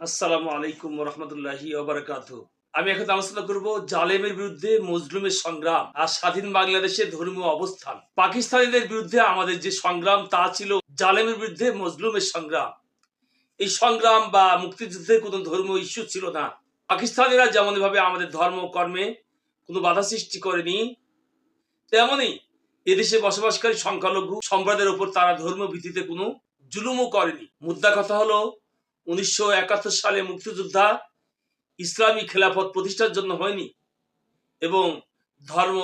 আসসালামু আলাইকুম রহমতুল্লাহি আমি এখন আলোচনা করব জালেমের বিরুদ্ধে মজলুমের সংগ্রাম আর স্বাধীন বাংলাদেশের ধর্মীয় অবস্থান। পাকিস্তানিদের বিরুদ্ধে আমাদের যে সংগ্রাম, তা ছিল জালেমের বিরুদ্ধে মজলুমের সংগ্রাম। এই সংগ্রাম বা মুক্তিযুদ্ধের কোনো ধর্মীয় ইস্যু ছিল না। পাকিস্তানিরা যেমন ভাবে আমাদের ধর্ম কর্মে কোনো বাধা সৃষ্টি করেনি তেমনই এদেশে বসবাসকারী সংখ্যালঘু সম্প্রদায়ের উপর তারা ধর্মীয় ভিত্তিতে কোনো জুলুমও করেনি। মুদ্রা কথা হলো উনিশশো একাত্তর সালে মুক্তিযোদ্ধা ইসলামী খেলাফত প্রতিষ্ঠার জন্য হয়নি এবং ধর্ম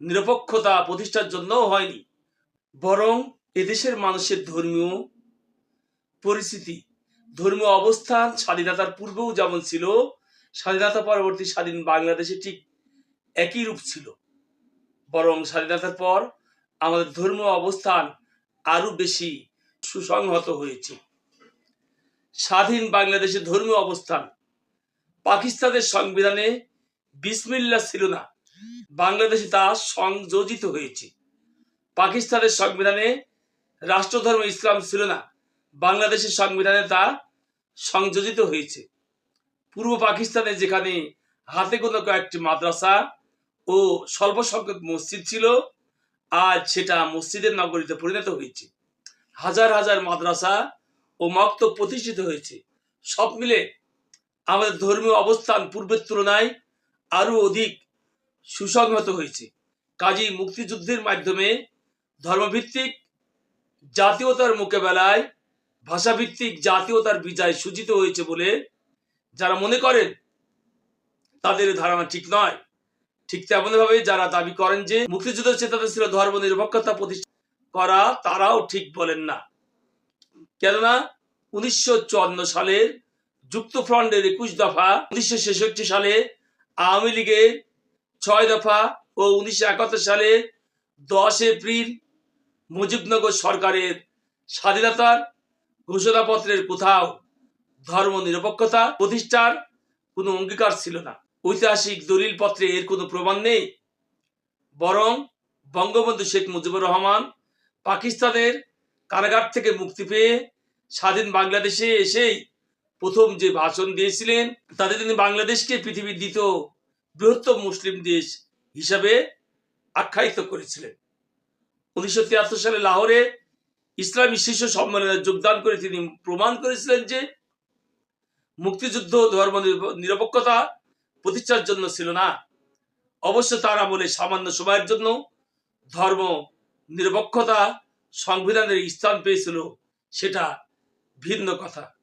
নিরপেক্ষতা প্রতিষ্ঠার জন্যও হয়নি। বরং এদেশের মানুষের ধর্মীয় পরিস্থিতি, ধর্মীয় অবস্থান, স্বাধীনতার পূর্বেও যেমন ছিল, স্বাধীনতা পরবর্তী স্বাধীন বাংলাদেশে ঠিক একই রূপ ছিল। বরং স্বাধীনতার পর আমাদের ধর্মীয় অবস্থান আরও বেশি সুসংহত হয়েছে। স্বাধীন বাংলাদেশের ধর্মীয় অবস্থান। পাকিস্তানের সংবিধানে বিসমিল্লা ছিল না। বাংলাদেশে তা সংযোজিত হয়েছে। পাকিস্তানের সংবিধানে রাষ্ট্রধর্ম ইসলাম ছিল না। বাংলাদেশের সংবিধানে তা সংযোজিত হয়েছে। পূর্ব পাকিস্তানে যেখানে হাতে কোনো কয়েকটি মাদ্রাসা ও স্বল্প সংখ্যক মসজিদ ছিল, আজ সেটা মসজিদের নগরীতে পরিণত হয়েছে। হাজার হাজার মাদ্রাসা ও মক্তব প্রতিষ্ঠিত হয়েছে। সব মিলে আমাদের ধর্মীয় অবস্থান পূর্বের তুলনায় আরও অধিক সুসংহত হয়েছে। কাজী মুক্তিযুদ্ধের মাধ্যমে ধর্মভিত্তিক জাতীয়তার মোকাবেলায় ভাষাভিত্তিক জাতীয়তার বিজয় সূচিত হয়েছে বলে যারা মনে করেন, তাদের ধারণা ঠিক নয়। ঠিক তেমনভাবে যারা দাবি করেন যে মুক্তিযুদ্ধের চেতনা ছিল ধর্ম নিরপেক্ষতা প্রতিষ্ঠা করা তারাও ঠিক বলেন না। কেননা উনিশশো চুয়ান্ন সালের যুক্তফ্রন্টের একুশ দফা, উনিশশো ছেষট্টি সালে আওয়ামী লীগের ছয় দফা ও উনিশশো একাত্তর সালে দশ এপ্রিল মুজিবনগর সরকারের স্বাধীনতার ঘোষণাপত্রের কোথাও ধর্ম নিরপেক্ষতা প্রতিষ্ঠার কোনো অঙ্গীকার ছিল না। ঐতিহাসিক দলিল পত্রে এর কোনো প্রমাণ নেই। বরং বঙ্গবন্ধু শেখ মুজিবুর রহমান পাকিস্তানের কারাগার থেকে মুক্তি পেয়ে স্বাধীন বাংলাদেশে এসেই প্রথম যে ভাষণ দিয়েছিলেন, তাতে তিনি বাংলাদেশকে পৃথিবীর দ্বিতীয় বৃহত্তম মুসলিম দেশ হিসাবে আখ্যায়িত করেছিলেন। উনিশশো তিয়াত্তর সালে লাহোরে ইসলামী শীর্ষ সম্মেলনে যোগদান করে তিনি প্রমাণ করেছিলেন যে মুক্তিযুদ্ধ, ধর্ম নিরপ- নিরপেক্ষতা প্রতিষ্ঠার জন্য ছিল না। অবশ্য তার আমলে সামান্য সময়ের জন্য ধর্ম নিরপেক্ষতা সংবিধানের স্থান পেয়েছিল সেটা ভিন্ন কথা।